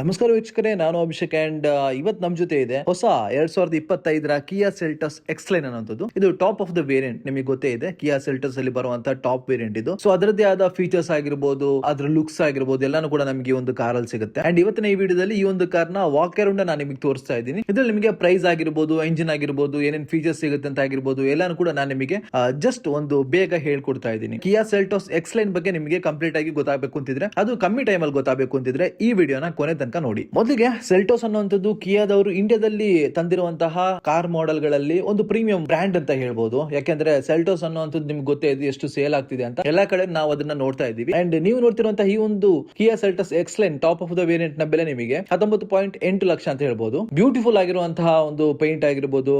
ನಮಸ್ಕಾರ ವೀಕ್ಷಕರೇ, ನಾನು ಅಭಿಷೇಕ್ ಅಂಡ್ ಇವತ್ತು ನಮ್ಮ ಜೊತೆ ಇದೆ ಹೊಸ ಎರಡ್ ಸಾವಿರದ ಇಪ್ಪತ್ತೈದರ ಕಿಯಾ ಸೆಲ್ಟಸ್ ಎಕ್ಸ್ಲೈನ್ ಅನ್ನೋದು ಇದು ಟಾಪ್ ಆಫ್ ದ ವೇರಿಯಂಟ್ ನಿಮಗೆ ಗೊತ್ತೇ ಇದೆ. ಕಿಯಾ ಸೆಲ್ಟಸ್ ಅಲ್ಲಿ ಬರುವಂತಹ ಟಾಪ್ ವೇರಿಯಂಟ್ ಇದು. ಸೊ ಅದರದೇ ಆದ ಫೀಚರ್ಸ್ ಆಗಿರ್ಬೋದು, ಅದ್ರ ಲುಕ್ಸ್ ಆಗಿರ್ಬೋದು, ಎಲ್ಲಾನು ಕೂಡ ನಮಗೆ ಒಂದು ಕಾರಲ್ಲಿ ಸಿಗುತ್ತೆ. ಅಂಡ್ ಇವತ್ತಿನ ಈ ವಿಡಿಯೋದಲ್ಲಿ ಈ ಒಂದು ಕಾರ್ನ ವಾಕ್ ಅರೌಂಡ್ ನಾನು ನಿಮಗೆ ತೋರಿಸ್ತಾ ಇದ್ದೀನಿ. ಇದ್ರಲ್ಲಿ ನಿಮಗೆ ಪ್ರೈಸ್ ಆಗಿರ್ಬೋದು ಇಂಜಿನ್ ಆಗಿರ್ಬೋದು, ಏನೇನ್ ಫೀಚರ್ಸ್ ಸಿಗುತ್ತೆ ಅಂತ ಆಗಿರ್ಬೋದು, ಎಲ್ಲಾನು ಕೂಡ ನಾನು ನಿಮಗೆ ಜಸ್ಟ್ ಒಂದು ಬೇಗ ಹೇಳ್ಕೊಡ್ತಾ ಇದ್ದೀನಿ. ಕಿಯಾ ಸೆಲ್ಟೋಸ್ ಎಕ್ಸ್ಲೈನ್ ಬಗ್ಗೆ ನಿಮಗೆ ಕಂಪ್ಲೀಟ್ ಆಗಿ ಗೊತ್ತಾಗಬೇಕು ಅಂತಿದ್ರೆ, ಅದು ಕಮ್ಮಿ ಅಲ್ಲಿ ಗೊತ್ತಾಗಬೇಕು ಅಂತಿದ್ರೆ ಈ ವಿಡಿಯೋನ ಕೊನೆ ತನಕ ನೋಡಿ. ಮೊದಲಿಗೆ ಸೆಲ್ಟೋಸ್ ಅನ್ನುವಂಥದ್ದು ಕಿಯಾದವರು ಇಂಡಿಯಾದಲ್ಲಿ ತಂದಿರುವಂತಹ ಕಾರ್ ಮಾಡೆಲ್ಗಳಲ್ಲಿ ಒಂದು ಪ್ರೀಮಿಯಂ ಬ್ರ್ಯಾಂಡ್ ಅಂತ ಹೇಳ್ಬೋದು. ಯಾಕೆಂದ್ರೆ ಸೆಲ್ಟೋಸ್ ಅನ್ನುವಂಥದ್ದು ನಿಮ್ಗೆ ಗೊತ್ತೇ ಇದೆ ಎಷ್ಟು ಸೇಲ್ ಆಗ್ತಿದೆ ಅಂತ. ಎಲ್ಲಾ ಕಡೆ ನಾವು ಅದನ್ನ ನೋಡ್ತಾ ಇದ್ದೀವಿ. ಅಂಡ್ ನೀವು ನೋಡ್ತಿರುವಂತಹ ಈ ಒಂದು Kia Seltos X Line top of the ವೇರಿಯಂಟ್ನ ಬೆಲೆ ನಿಮಗೆ ಹತ್ತೊಂಬತ್ತು ಪಾಯಿಂಟ್ ಎಂಟು ಲಕ್ಷ ಅಂತ ಹೇಳ್ಬೋದು. ಬ್ಯೂಟಿಫುಲ್ ಆಗಿರುವಂತಹ ಒಂದು ಪೇಂಟ್ ಆಗಿರ್ಬೋದು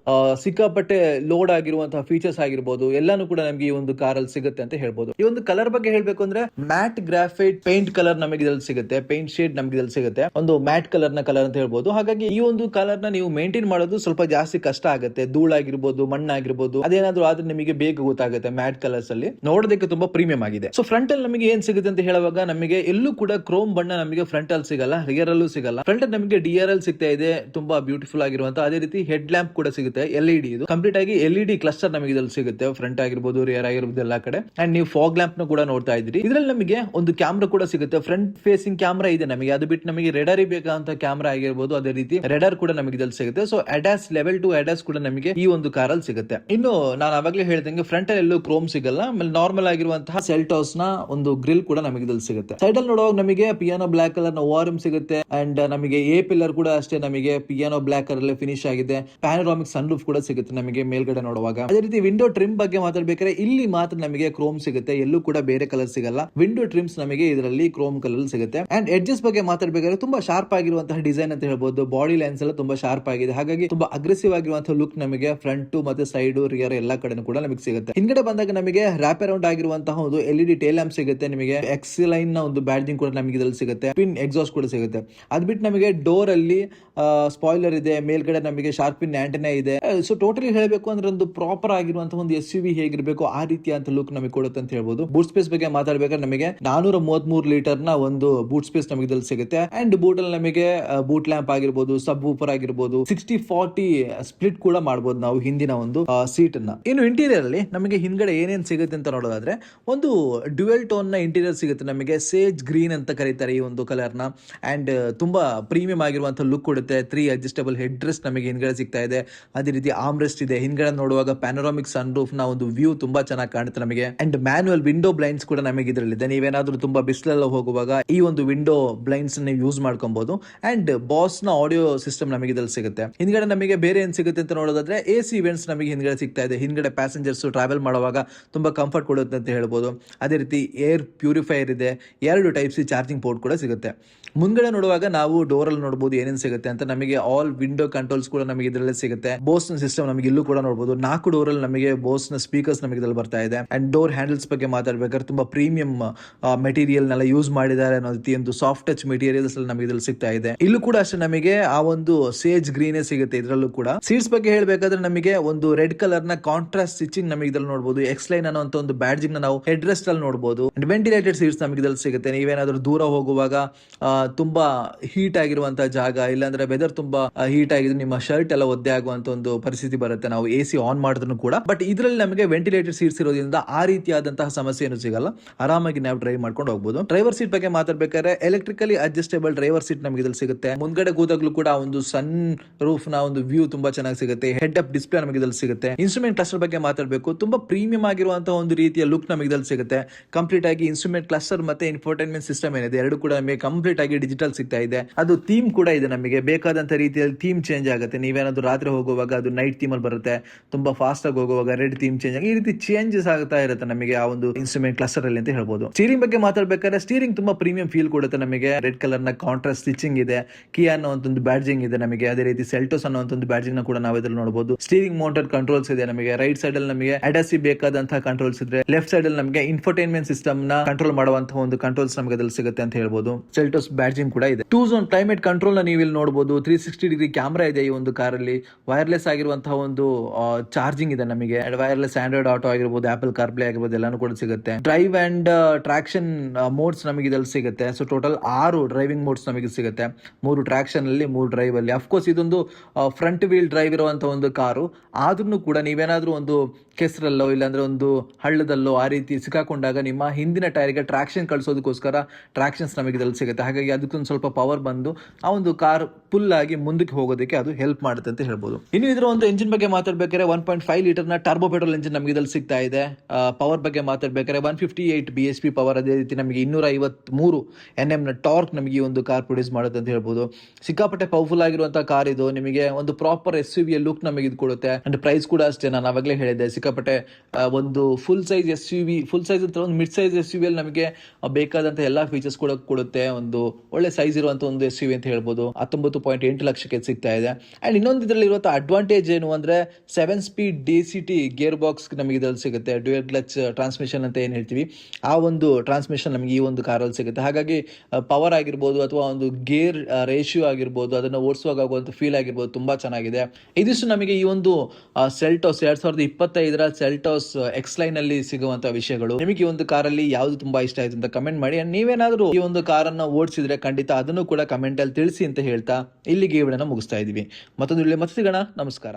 ಸಿಕ್ಕಾಪಟ್ಟೆ ಲೋಡ್ ಆಗಿರುವಂತಹ ಫೀಚರ್ಸ್ ಆಗಿರ್ಬೋದು, ಎಲ್ಲಾನು ಕೂಡ ನಮಗೆ ಈ ಒಂದು ಕಾರಲ್ಲಿ ಸಿಗುತ್ತೆ ಅಂತ ಹೇಳ್ಬೋದು. ಈ ಒಂದು ಕಲರ್ ಬಗ್ಗೆ ಹೇಳ್ಬೇಕು ಅಂದ್ರೆ ಮ್ಯಾಟ್ ಗ್ರಾಫೈಟ್ ಪೇಂಟ್ ಕಲರ್ ನಮಗೆ ಇದ್ರಲ್ಲಿ ಸಿಗುತ್ತೆ ಪೇಂಟ್ ಶೇಡ್ ನಮಗೆ ಇದ್ರಲ್ಲಿ ಸಿಗುತ್ತೆ. ಒಂದು ಮ್ಯಾಟ್ ಕಲರ್ನ ಕಲರ್ ಅಂತ ಹೇಳ್ಬೋದು. ಹಾಗಾಗಿ ಈ ಒಂದು ಕಲರ್ನ ನೀವು ಮೇಂಟೈನ್ ಮಾಡೋದು ಸ್ವಲ್ಪ ಜಾಸ್ತಿ ಕಷ್ಟ ಆಗುತ್ತೆ. ಧೂಳಾಗಿರ್ಬೋದು, ಮಣ್ಣಾಗಿರ್ಬೋದು, ಅದೇನಾದ್ರೂ ಆದ್ರೆ ನಿಮಗೆ ಬೇಗ ಗೊತ್ತಾಗುತ್ತೆ ಮ್ಯಾಟ್ ಕಲರ್ಸ್ ಅಲ್ಲಿ. ನೋಡೋದಕ್ಕೆ ತುಂಬಾ ಪ್ರೀಮಿಯಂ ಆಗಿದೆ. ಸೊ ಫ್ರಂಟ್ ಅಲ್ಲಿ ನಮಗೆ ಏನ್ ಸಿಗುತ್ತೆ ಅಂತ ಹೇಳುವಾಗ ನಮಗೆ ಎಲ್ಲೂ ಕೂಡ ಕ್ರೋಮ್ ಬಣ್ಣ ನಮಗೆ ಫ್ರಂಟ್ ಅಲ್ಲಿ ಸಿಗಲ್ಲ ರಿಯರ್ ಅಲ್ಲೂ ಸಿಗಲ್ಲ. ಫ್ರಂಟ್ ಅಲ್ಲಿ ನಮಗೆ ಡಿ ಆರ್ ಎಲ್ ಸಿಗ್ತಾ ಇದೆ, ತುಂಬಾ ಬ್ಯೂಟಿಫುಲ್ ಆಗಿರುವಂತ ಅದೇ ರೀತಿ ಹೆಡ್ ಲ್ಯಾಂಪ್ ಕೂಡ ಸಿಗುತ್ತೆ ಎಲ್ ಇ ಡಿ ಇದು. ಕಂಪ್ಲೀಟ್ ಆಗಿ ಎಲ್ ಇ ಡಿ ಕ್ಲಸ್ಟರ್ ನಮಗೆ ಇದ್ರಲ್ಲಿ ಸಿಗುತ್ತೆ ಫ್ರಂಟ್ ಆಗಿರ್ಬೋದು ರಿಯರ್ ಆಗಿರ್ಬೋದು ಎಲ್ಲಾ ಕಡೆ. ಅಂಡ್ ನೀವು ಫಾಗ್ ಲ್ಯಾಂಪ್ನ ಕೂಡ ನೋಡ್ತಾ ಇದ್ರಿ ಇದ್ರಲ್ಲಿ ನಮಗೆ ಒಂದು ಕ್ಯಾಮ್ರಾ ಕೂಡ ಸಿಗುತ್ತೆ ಫ್ರಂಟ್ ಫೇಸಿಂಗ್ ಕ್ಯಾಮ್ರಾ ಇದೆ ನಮಗೆ. ಅದು ಬಿಟ್ಟು ನಮಗೆ ರೆಡರಿ ಬೇಕಾದಂತ ಕ್ಯಾಮ್ರಾ ಆಗಿರ್ಬೋದು, ಅದೇ ರೀತಿ ರೆಡರ್ ಕೂಡ ನಮಗೆ ಇದ್ರಲ್ಲಿ ಸಿಗುತ್ತೆ. So ADAS level two ADAS ಕೂಡ ನಮಗೆ ಈ ಒಂದು ಕಾರಲ್ಲಿ ಸಿಗುತ್ತೆ. ಇನ್ನು ನಾನು ಅವಾಗಲೇ ಹೇಳ್ದಂಗೆ ಫ್ರಂಟ್ ಅಲ್ಲಿ ಎಲ್ಲೂ ಕ್ರೋಮ್ ಸಿಗಲ್ಲ. ಆಮೇಲೆ ನಾರ್ಮಲ್ ಆಗಿರುವಂತಹ ಸೆಲ್ಟೋಸ್ನ ಒಂದು ಗ್ರಿಲ್ ಕೂಡ ನಮಗೆ ಇದ್ರಲ್ಲಿ ಸಿಗುತ್ತೆ. ಸೈಡ್ ಅಲ್ಲಿ ನೋಡುವಾಗ ನಮಗೆ ಪಿಯಾನೋ ಬ್ಲಾಕ್ ಕಲರ್ನ ಓಆರ್ ಸಿಗುತ್ತೆ. ಅಂಡ್ ನಮಗೆ ಎ ಪಿಲ್ಲರ್ ಕೂಡ ಅಷ್ಟೇ ನಮಗೆ ಪಿಯಾನೋ ಬ್ಲಾಕ್ ಕಲರ್ ಅಲ್ಲಿ ಫಿನಿಶ್ ಆಗಿದೆ. ಪ್ಯಾನೋರಾಮಿಕ್ ಸನ್ ರೂಫ್ ಕೂಡ ಸಿಗುತ್ತೆ ನಮಗೆ ಮೇಲ್ಗಡೆ ನೋಡುವಾಗ. ಅದೇ ರೀತಿ ವಿಂಡೋ ಟ್ರಿಮ್ ಬಗ್ಗೆ ಮಾತಾಡ್ಬೇಕಾದ್ರೆ ಇಲ್ಲಿ ಮಾತ್ರ ನಮಗೆ ಕ್ರೋಮ್ ಸಿಗುತ್ತೆ. ಎಲ್ಲೂ ಕೂಡ ಬೇರೆ ಕಲರ್ ಸಿಗಲ್ಲ. ವಿಂಡೋ ಟ್ರಿಮ್ಸ್ ನಮಗೆ ಇದರಲ್ಲಿ ಕ್ರೋಮ್ ಕಲರ್ ಸಿಗುತ್ತೆ. ಅಂಡ್ ಎಡ್ಜಸ್ ಬಗ್ಗೆ ಮಾತಾಡ್ಬೇಕಾದ್ರೆ ತುಂಬಾ ಶಾರ್ಪ್ ಆಗಿರುವಂತಹ ಡಿಸೈನ್ ಅಂತ ಹೇಳ್ಬೋದು. ಬಾಡಿ ಲೈನ್ಸ್ ಎಲ್ಲ ತುಂಬಾ ಶಾರ್ಪ್ ಆಗಿದೆ. ಹಾಗಾಗಿ ತುಂಬಾ ಅಗ್ರೆಸಿವ್ ಆಗಿರುವಂತಹ ಲುಕ್ ನಮಗೆ ಫ್ರಂಟ್ ಮತ್ತೆ ಸೈಡ್ ರಿಯರ್ ಎಲ್ಲಾ ಕಡೆ ಕೂಡ ನಮಗೆ ಸಿಗುತ್ತೆ. ಹಿಂದ್ಗಡೆ ಬಂದಾಗ ನಮಗೆ ರ್ಯಾಪ್ ಅರೌಂಡ್ ಆಗಿರುವಂತಹ ಒಂದು ಎಲ್ ಡಿ ಟೇಲ್ ಲ್ಯಾಂಪ್ ಸಿಗುತ್ತೆ. ನಿಮಗೆ ಎಕ್ಸ್ ಲೈನ್ನ ಒಂದು ಬ್ಯಾಡ್ಜಿಂಗ್ ಕೂಡ ನಮಗೆ ಇದರಲ್ಲಿ ಸಿಗುತ್ತೆ. ಪಿನ್ ಎಕ್ಸಾಸ್ಟ್ ಕೂಡ ಸಿಗುತ್ತೆ. ಅದ್ ಬಿಟ್ಟು ನಮಗೆ ಡೋರ್ ಅಲ್ಲಿ ಸ್ಪಾಯ್ಲರ್ ಇದೆ. ಮೇಲ್ಗಡೆ ನಮಗೆ ಶಾರ್ಪಿನ್ ಆಂಟೆನಾ ಇದೆ. ಸೊ ಟೋಟಲಿ ಹೇಳಬೇಕು ಅಂದ್ರೆ ಒಂದು ಪ್ರಾಪರ್ ಆಗಿರುವಂತಹ ಒಂದು ಎಸ್ ಯು ವಿ ಹೇಗಿರಬೇಕು, ಆ ರೀತಿಯಂತ ಲುಕ್ ನಮಗೆ ಕೊಡುತ್ತೆ ಅಂತ ಹೇಳ್ಬೋದು. ಬೂಟ್ ಸ್ಪೇಸ್ ಬಗ್ಗೆ ಮಾತಾಡ್ಬೇಕಾದ್ರೆ ನಮಗೆ ನಾನೂರ ಮೂವತ್ಮೂರು ಲೀಟರ್ನ ಒಂದು ಬೂಟ್ ಸ್ಪೇಸ್ ನಮಗೆ ಇದ್ರಲ್ಲಿ ಸಿಗುತ್ತೆ. ಅಂಡ್ ಬೂಟ್ ಅಲ್ಲಿ ನಮಗೆ ಬೂಟ್ ಲ್ಯಾಂಪ್ ಆಗಿರ್ಬೋದು ಸಬ್ ಊಪರ್ ಆಗಿರ್ಬೋದು ಸಿಕ್ಸ್ಟಿ ಫಾರ್ಟಿ ಸ್ಪ್ಲಿಟ್ ಕೂಡ ಮಾಡಬಹುದು ನಾವು ಹಿಂದಿನ ಒಂದು ಸೀಟ್ ಅನ್ನ ಇನ್ನು ಇಂಟೀರಿಯರ್ ಅಲ್ಲಿ ನಮಗೆ ಹಿಂದ್ಗಡೆ ಏನೇನ್ ಸಿಗುತ್ತೆ ಅಂತ ನೋಡೋದಾದ್ರೆ, ಒಂದು ಡ್ಯುವೆಲ್ ಟೋನ್ನ ಇಂಟೀರಿಯರ್ ಸಿಗುತ್ತೆ ನಮಗೆ. ಸೇಜ್ ಗ್ರೀನ್ ಅಂತ ಕರೀತಾರೆ ಈ ಒಂದು ಕಲರ್ನ ಅಂಡ್ ತುಂಬಾ ಪ್ರೀಮಿಯಂ ಆಗಿರುವಂತಹ ಲುಕ್ ಕೊಡುತ್ತೆ. ತ್ರೀ ಅಡ್ಜಸ್ಟಬಲ್ ಹೆಡ್ ಡ್ರೆಸ್ ನಮಗೆ ಹಿಂದ್ಗಡೆ ಸಿಗ್ತಾ ಇದೆ. ಅದೇ ರೀತಿ ಆಮ್ ರೆಸ್ಟ್ ಇದೆ. ಹಿಂದ್ಗಡೆ ನೋಡುವಾಗ ಪ್ಯಾನೋರಾಮಿಕ್ ಸನ್ ರೂಫ್ನ ಒಂದು ವ್ಯೂ ತುಂಬಾ ಚೆನ್ನಾಗಿ ಕಾಣುತ್ತೆ ನಮಗೆ. ಅಂಡ್ ಮ್ಯಾನುವಲ್ ವಿಂಡೋ ಬ್ಲೈಂಡ್ಸ್ ಕೂಡ ನಮಗೆ ಇದರಲ್ಲಿದೆ ನೀವೇನಾದ್ರೂ ತುಂಬಾ ಬಿಸಿಲಲ್ಲ ಹೋಗುವಾಗ ಈ ಒಂದು ವಿಂಡೋ ಬ್ಲೈಂಡ್ಸ್ ಯೂಸ್ ಮಾಡ್ಕೊಬಹುದು ಅಂಡ್ ಬಾಸ್ನ ಆಡಿಯೋ ಸಿಸ್ಟಮ್ ನಮಗೆ ಇದ್ರಲ್ಲಿ ಸಿಗುತ್ತೆ. ಹಿಂದ್ಗಡೆ ನಮಗೆ ಬೇರೆ ಏನ್ ಸಿಗುತ್ತೆ ಅಂತ ನೋಡೋದಾದ್ರೆ ಎ ಸಿ ಇವೆಂಟ್ಸ್ ನಮಗೆ ಹಿಂದ್ಗಡೆ ಸಿಗ್ತಾ ಇದೆ. ಹಿಂದ್ಗಡೆ ಪ್ಯಾಸೆಂಜರ್ಸ್ ಟ್ರಾವೆಲ್ ಮಾಡುವಾಗ ತುಂಬಾ ಕಂಫರ್ಟ್ ಕೊಡುತ್ತೆ ಅಂತ ಹೇಳ್ಬೋದು. ಅದೇ ರೀತಿ ಏರ್ ಪ್ಯೂರಿಫೈಯರ್ ಇದೆ. ಎರಡು ಟೈಪ್ ಸಿ ಚಾರ್ಜಿಂಗ್ ಪೋರ್ಟ್ ಕೂಡ ಸಿಗುತ್ತೆ. ಮುಂದ್ಗಡೆ ನೋಡುವಾಗ ನಾವು ಡೋರ್ ಅಲ್ಲಿ ನೋಡಬಹುದು ಏನೇನ್ ಸಿಗುತ್ತೆ ಅಂತ ನಮಗೆ ಆಲ್ ವಿಂಡೋ ಕಂಟ್ರೋಲ್ಸ್ ಕೂಡ ನಮಗೆ ಇದರಲ್ಲೇ ಸಿಗುತ್ತೆ. ಬೋಸ್ ಸಿಸ್ಟಮ್ ನಮಗೆ ಇಲ್ಲೂ ಕೂಡ ನೋಡಬಹುದು ನಾಲ್ಕು ಡೋರ್ ಅಲ್ಲಿ ನಮಗೆ ಬೋಸ್ನ ಸ್ಪೀಕರ್ಸ್ ನಮಗೆ ಇದ್ರಲ್ಲಿ ಬರ್ತಾ ಇದೆ. ಅಂಡ್ ಡೋರ್ ಹ್ಯಾಂಡಲ್ಸ್ ಬಗ್ಗೆ ಮಾತಾಡ್ಬೇಕಾದ್ರೆ ತುಂಬಾ ಪ್ರೀಮಿಯಂ ಮೆಟೀರಿಯಲ್ ನೆಲ್ಲ ಯೂಸ್ ಮಾಡಿದ್ದಾರೆ ಅನ್ನೋ ರೀತಿ ಒಂದು ಸಾಫ್ಟ್ ಟಚ್ ಮೆಟೀರಿಯಲ್ಸ್ ಅಲ್ಲಿ ನಮಗೆ ಇದ್ರಲ್ಲಿ ಸಿಗ್ತಾ ಇದೆ. ಇಲ್ಲೂ ಕೂಡ ಅಷ್ಟೇ ನಮಗೆ ಆ ಒಂದು ಸೇಜ್ ಗ್ರೀನೇ ಸಿಗುತ್ತೆ ಇದರಲ್ಲೂ ಕೂಡ. ಸೀಟ್ಸ್ ಬಗ್ಗೆ ಹೇಳ್ಬೇಕಾದ್ರೆ ನಮಗೆ ಒಂದು ರೆಡ್ ಕಲರ್ನ ಕಾಂಟ್ರಾಸ್ಟ್ ಸ್ಟಿಚಿಂಗ್ ನಮಗೆ ಇದ್ರಲ್ಲಿ ನೋಡಬಹುದು ಎಕ್ಸ್ ಲೈನ್ ಅನ್ನೋ ಒಂದು ಬ್ಯಾಡ್ಜಿಂಗ್ ನಾವು ಹೆಡ್ ರೆಸ್ಟ್ ಅಲ್ಲಿ ನೋಡಬಹುದು ವೆಂಟಿಲೇಟೆಡ್ ಸೀಟ್ಸ್ ನಮಗೆ ಇದ್ರಲ್ಲಿ ಸಿಗುತ್ತೆ. ನೀವೇನಾದ್ರೂ ದೂರ ಹೋಗುವಾಗ ತುಂಬಾ ಹೀಟ್ ಆಗಿರುವಂತಹ ಜಾಗ, ಇಲ್ಲಾಂದ್ರೆ ವೆದರ್ ತುಂಬಾ ಹೀಟ್ ಆಗಿದ್ರೆ ನಿಮ್ಮ ಶರ್ಟ್ ಎಲ್ಲ ಒದ್ದೆ ಆಗುವಂತ ಒಂದು ಪರಿಸ್ಥಿತಿ ಬರುತ್ತೆ. ನಾವು ಎ ಸಿ ಆನ್ ಮಾಡಿದ್ರು ಕೂಡ. ಬಟ್ ಇದರಲ್ಲಿ ನಮಗೆ ವೆಂಟಿಲೇಟೆಡ್ ಸೀಟ್ಸ್ ಇರೋದ್ರಿಂದ ಆ ರೀತಿಯಾದಂತಹ ಸಮಸ್ಯೆ ಏನು ಸಿಗಲ್ಲ. ಆರಾಮಾಗಿ ನಾವು ಡ್ರೈವ್ ಮಾಡ್ಕೊಂಡು ಹೋಗ್ಬೋದು. ಡ್ರೈವರ್ ಸೀಟ್ ಬಗ್ಗೆ ಮಾತಾಡ್ಬೇಕಾದ್ರೆ ಎಲೆಕ್ಟ್ರಿಕಲಿ ಅಡ್ಜಸ್ಟೇಬಲ್ ಡ್ರೈವರ್ ಸೀಟ್ ನಮಗೆ ಇದ್ರಲ್ಲಿ ಸಿಗುತ್ತೆ. ಮುಂದ್ಗಡೆ ಕೂದಾಗ್ಲೂ ಕೂಡ ಒಂದು ಸನ್ ರೂಫ್ನ ಒಂದು ವ್ಯೂ ತುಂಬಾ ಚೆನ್ನಾಗಿ ಸಿಗುತ್ತೆ. ಹೆಡ್ ಅಪ್ ಡಿಸ್ಪ್ಲೇ ನಮಗೆ ಇದ್ರಲ್ಲಿ ಸಿಗುತ್ತೆ. ಇನ್ಸ್ಟ್ರೂಮೆಂಟ್ ಕ್ಲಸ್ಟರ್ ಬಗ್ಗೆ ಮಾತಾಡಬೇಕು. ತುಂಬಾ ಪ್ರೀಮಿಯಂ ಆಗಿರುವಂತಹ ಒಂದು ರೀತಿಯ ಲುಕ್ ನಮಗೆ ಇದ್ರಲ್ಲಿ ಸಿಗುತ್ತೆ. ಕಂಪ್ಲೀಟ್ ಆಗಿ ಇನ್ಸ್ಟ್ರೂಮೆಂಟ್ ಕ್ಲಸ್ಟರ್ ಮತ್ತೆ ಇನ್ಫೋಟೈನ್ಮೆಂಟ್ ಸಿಸ್ಟಮ್ ಏನಿದೆ, ಎರಡು ಕೂಡ ನಮಗೆ ಕಂಪ್ಲೀಟ್ ಆಗಿ ಡಿಜಿಟಲ್ ಸಿಗ್ತಾ ಇದೆ. ಅದು ಥೀಮ್ ಕೂಡ ಇದೆ ನಮಗೆ. ಬೇಕಾದಂತ ರೀತಿಯಲ್ಲಿ ಥೀಮ್ ಚೇಂಜ್ ಆಗುತ್ತೆ. ನೀವೇನಾದ್ರೂ ರಾತ್ರಿ ಹೋಗುವಾಗ ಅದು ನೈಟ್ ಥೀಮ್ ಅಲ್ಲಿ ಬರುತ್ತೆ. ತುಂಬಾ ಫಾಸ್ಟ್ ಆಗಿ ಹೋಗುವಾಗ ರೆಡ್ ಥೀಮ್ ಚೇಂಜ್ ಆಗಿ ಈ ರೀತಿ ಚೇಂಜಸ್ ಆಗ್ತಾ ಇರುತ್ತೆ ನಮಗೆ ಆ ಒಂದು ಇನ್ಸ್ಟ್ರೂಮೆಂಟ್ ಕ್ಲಸ್ಟರ್ ಅಲ್ಲಿ ಅಂತ ಹೇಳ್ಬೋದು. ಸ್ಟೀರಿಂಗ್ ಬಗ್ಗೆ ಮಾತಾಡ್ಬೇಕಾದ್ರೆ ಸ್ಟೀರಿಂಗ್ ತುಂಬಾ ಪ್ರೀಮಿಯಂ ಫೀಲ್ ಕೊಡುತ್ತೆ ನಮಗೆ. ರೆಡ್ ಕಲರ್ನ ಕಾಂಟ್ರಾಸ್ಟ್ ಸ್ಟಿಚಿಂಗ್ ಇದೆ ಕಿ ಒಂದು ಬ್ಯಾಡ್ಜಿಂಗ್ ಇದೆ ನಮಗೆ. ಅದೇ ರೀತಿ ಸೆಲ್ಟೋಸ್ ಒಂದು ಬ್ಯಾಡ್ಜಿಂಗ್ನ ಕೂಡ ನಾವು ನೋಡಬಹುದು ಸ್ಟೀರಿಂಗ್ ಮೌಂಟೆಡ್ ಕಂಟ್ರೋಲ್ಸ್ ಇದೆ ನಮಗೆ. ರೈಟ್ ಸೈಡ್ ಅಲ್ಲಿ ನಮಗೆ ಅಡಸಿ ಬೇಕಾದಂತಹ ಕಂಟ್ರೋಲ್ಸ್ ಇದ್ರೆ ಲೆಫ್ಟ್ ಸೈಡ್ ಅಲ್ಲಿ ನಮಗೆ ಇನ್ಫರ್ಟೈನ್ಮೆಂಟ್ ಸಿಸ್ಟಮ್ನ ಕಂಟ್ರೋಲ್ ಮಾಡುವಂತಹ ಒಂದು ಕಂಟ್ರೋಲ್ಸ್ ನಮಗೆ ಅದ್ರಲ್ಲಿ ಸಿಗುತ್ತೆ ಅಂತ ಹೇಳ್ಬೋದು. ಸೆಲ್ಟೋಸ್ ಬ್ಯಾಡ್ಜಿಂಗ್ ಕೂಡ ಇದೆ. ಟೂ ಝೋನ್ ಕ್ಲೈಮೇಟ್ ಕಂಟ್ರೋಲ್ನ ನೀವು ಇಲ್ಲಿ ನೋಡಬಹುದು ತ್ರೀ ಸಿಕ್ಸ್ಟಿ ಡಿಗ್ರಿ ಕ್ಯಾಮ್ರಾ ಇದೆ ಈ ಒಂದು ಕಾರಲ್ಲಿ ವೈರ್ಲೆಸ್ ಆಗಿರುವಂತಹ ಒಂದು ಚಾರ್ಜಿಂಗ್ ಇದೆ ನಮಗೆ. ವೈರ್ಲೆಸ್ ಆಂಡ್ರಾಯ್ಡ್ ಆಟೋ ಆಗಿರ್ಬೋದು ಆಪಲ್ ಕಾರ್ಪ್ಲೇ ಆಗಿರ್ಬೋದು, ಎಲ್ಲಾನು ಕೂಡ ಸಿಗುತ್ತೆ. ಡ್ರೈವ್ ಅಂಡ್ ಟ್ರಾಕ್ಷನ್ ಮೋಡ್ಸ್ ನಮಗೆ ಇದ್ರಲ್ಲಿ ಸಿಗುತ್ತೆ. ಸೊ ಟೋಟಲ್ ಆರು ಡ್ರೈವಿಂಗ್ ಮೋಡ್ಸ್ ನಮಗೆ ಸಿಗುತ್ತೆ. ಮೂರು ಟ್ರಾಕ್ಷನ್ ಅಲ್ಲಿ, ಮೂರು ಡ್ರೈವ್ ಅಲ್ಲಿ. ಅಫ್ಕೋರ್ಸ್ ಇದೊಂದು ಫ್ರಂಟ್ ವೀಲ್ ಡ್ರೈವ್ ಇರುವಂಥ ಒಂದು ಕಾರು. ಆದ್ರೂ ಕೂಡ ನೀವೇನಾದ್ರೂ ಒಂದು ಕೆಸರಲ್ಲೋ, ಇಲ್ಲಾಂದ್ರೆ ಒಂದು ಹಳ್ಳದಲ್ಲೋ ಆ ರೀತಿ ಸಿಕ್ಕಾಕೊಂಡಾಗ ನಿಮ್ಮ ಹಿಂದಿನ ಟೈರ್ಗೆ ಟ್ರಾಕ್ಷನ್ ಕಳಿಸೋದಕ್ಕೋಸ್ಕರ ಟ್ರಾಕ್ಷನ್ಸ್ ನಮಗೆ ಇದ್ರಲ್ಲಿ ಸಿಗುತ್ತೆ. ಹಾಗಾಗಿ ಅದಕ್ಕೊಂದು ಸ್ವಲ್ಪ ಪವರ್ ಬಂದು, ಆ ಒಂದು ಕಾರ್ ಫುಲ್ ಆಗಿ ಮುಂದಕ್ಕೆ ಹೋಗೋದಕ್ಕೆ ಅದು ಹೆಲ್ಪ್ ಮಾಡುತ್ತೆ ಅಂತ ಹೇಳ್ಬೋದು. ಇನ್ನು ಇದರ ಒಂದು ಎಂಜಿನ್ ಬಗ್ಗೆ ಮಾತಾಡ್ಬೇಕಾದ್ರೆ ಒನ್ ಪಾಯಿಂಟ್ ಫೈವ್ ಲೀಟರ್ನ ಟರ್ಬೋ ಪೆಟ್ರೋಲ್ ಎಂಜಿನ್ ನಮಗೆ ಇದರಲ್ಲಿ ಸಿಗ್ತಾ ಇದೆ. ಪವರ್ ಬಗ್ಗೆ ಮಾತಾಡ್ಬೇಕಾದ್ರೆ one fifty eight B S P power ಅದೇ ರೀತಿ ನಮಗೆ ಇನ್ನೂರ ಐವತ್ಮೂರು ಎನ್ ಎಂ ನ ಟಾರ್ಕ್ ನಮಗೆ ಈ ಒಂದು ಕಾರ್ ಪ್ರೊಡ್ಯೂಸ್ ಮಾಡುತ್ತೆ ಅಂತ ಹೇಳ್ಬೋದು. ಸಿಕ್ಕಾಪಟ್ಟೆ ಪವರ್ಫುಲ್ ಆಗಿರುವಂತಹ ಕಾರ್ ಇದು. ನಿಮಗೆ ಒಂದು proper S U V look ನಮಗೆ ಇದು ಕೊಡುತ್ತೆ. ಅಂಡ್ ಪ್ರೈಸ್ ಕೂಡ ಅಷ್ಟೇ ನಾನು ಅವಾಗಲೇ ಹೇಳಿದೆ ಸಿಕ್ಕಾಪಟ್ಟೆ ಒಂದು full size S U V full size ಅಂತ ಒಂದು mid size S U V ನಮಗೆ ಬೇಕಾದಂತ ಎಲ್ಲಾ ಫೀಚರ್ಸ್ ಕೂಡ ಕೊಡುತ್ತೆ. ಒಂದು ಒಳ್ಳೆ ಸೈಜ್ ಇರುವಂತ ಒಂದು ಎಸ್ ಯು ವಿ ಅಂತ ಹೇಳ್ಬೋದು. ಹತ್ತೊಂಬತ್ತು ಪಾಯಿಂಟ್ ಎಂಟು ಲಕ್ಷಕ್ಕೆ ಸಿಗ್ತಾ ಇದೆ. ಅಂಡ್ ಇನ್ನೊಂದು ಇದರಲ್ಲಿ ಇರುವಂತ ಅಡ್ವಾಂಟೇಜ್ ಏನು ಅಂದ್ರೆ seven speed D C T gear box ನಮಗೆ ಇದರಲ್ಲಿ ಸಿಗುತ್ತೆ. ಡ್ಯೂಯಲ್ ಕ್ಲಚ್ ಟ್ರಾನ್ಸ್ಮಿಷನ್ ಅಂತ ಏನು ಹೇಳ್ತೀವಿ. ಆ ಒಂದು ಟ್ರಾನ್ಸ್ಮಿಷನ್ ನಮಗೆ ಈ ಒಂದು ಕಾರಲ್ಲಿ ಸಿಗುತ್ತೆ. ಹಾಗಾಗಿ ಪವರ್ ಆಗಿರ್ಬೋದು ಅಥವಾ ಒಂದು ಗೇರ್ ರೇಷಿಯೋ ಆಗಿರ್ಬೋದು, ಅದನ್ನು ಓಡಿಸುವಾಗ ಆಗುವಂಥ ಫೀಲ್ ಆಗಿರ್ಬೋದು ತುಂಬಾ ಚೆನ್ನಾಗಿದೆ. ಇದಿಷ್ಟು ನಮಗೆ ಈ ಒಂದು ಸೆಲ್ಟೋಸ್ ಎರಡ್ ಸಾವಿರದ ಇಪ್ಪತ್ತೈದರ ಸೆಲ್ಟೋಸ್ ಎಕ್ಸ್ ಲೈನ್ ಅಲ್ಲಿ ಸಿಗುವಂತ ವಿಷಯಗಳು. ನಿಮಗೆ ಈ ಒಂದು ಕಾರಲ್ಲಿ ಯಾವ್ದು ತುಂಬಾ ಇಷ್ಟ ಆಯ್ತು ಅಂತ ಕಮೆಂಟ್ ಮಾಡಿ. ನೀವೇನಾದರೂ ಈ ಒಂದು ಕಾರನ್ನ ಓಡಿಸಿದ್ರೆ ಖಂಡಿತ ಅದನ್ನು ಕೂಡ ಕಮೆಂಟ್ ಅಲ್ಲಿ ತಿಳಿಸಿ ಅಂತ ಹೇಳ್ತಾ, ಇಲ್ಲಿಗೆ ಈ ವಿಡಿಯೋನ ಮುಗಿಸ್ತಾ ಇದೀವಿ ಮತ್ತೊಂದು ಇಲ್ಲಿ ಮತ್ತೆ ಸಿಗೋಣ. ನಮಸ್ಕಾರ.